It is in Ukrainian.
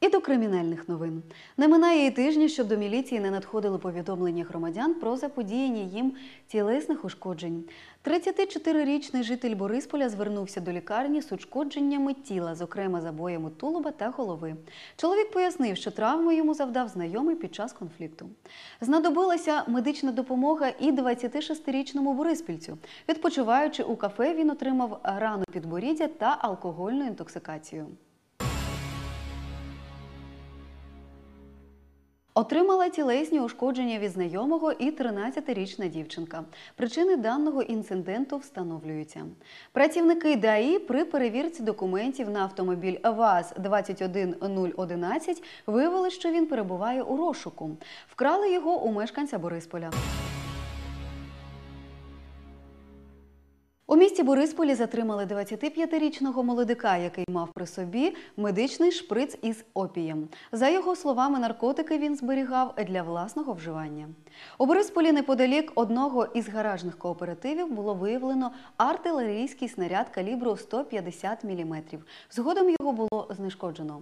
І до кримінальних новин не минає і тижня, щоб до міліції не надходили повідомлення громадян про заподіяння їм тілесних ушкоджень. 34-річний житель Борисполя звернувся до лікарні з ушкодженнями тіла, зокрема забоями тулуба та голови. Чоловік пояснив, що травму йому завдав знайомий під час конфлікту. Знадобилася медична допомога і 26-річному бориспільцю. Відпочиваючи у кафе, він отримав рану підборіддя та алкогольну інтоксикацію. Отримала тілесні ушкодження від знайомого і 13-річна дівчинка. Причини даного інциденту встановлюються. Працівники ДАІ при перевірці документів на автомобіль ВАЗ-21011 виявили, що він перебуває у розшуку. Вкрали його у мешканця Борисполя. У місті Борисполі затримали 25-річного молодика, який мав при собі медичний шприц із опієм. За його словами, наркотики він зберігав для власного вживання. У Борисполі неподалік одного із гаражних кооперативів було виявлено артилерійський снаряд калібру 150 мм. Згодом його було знешкоджено.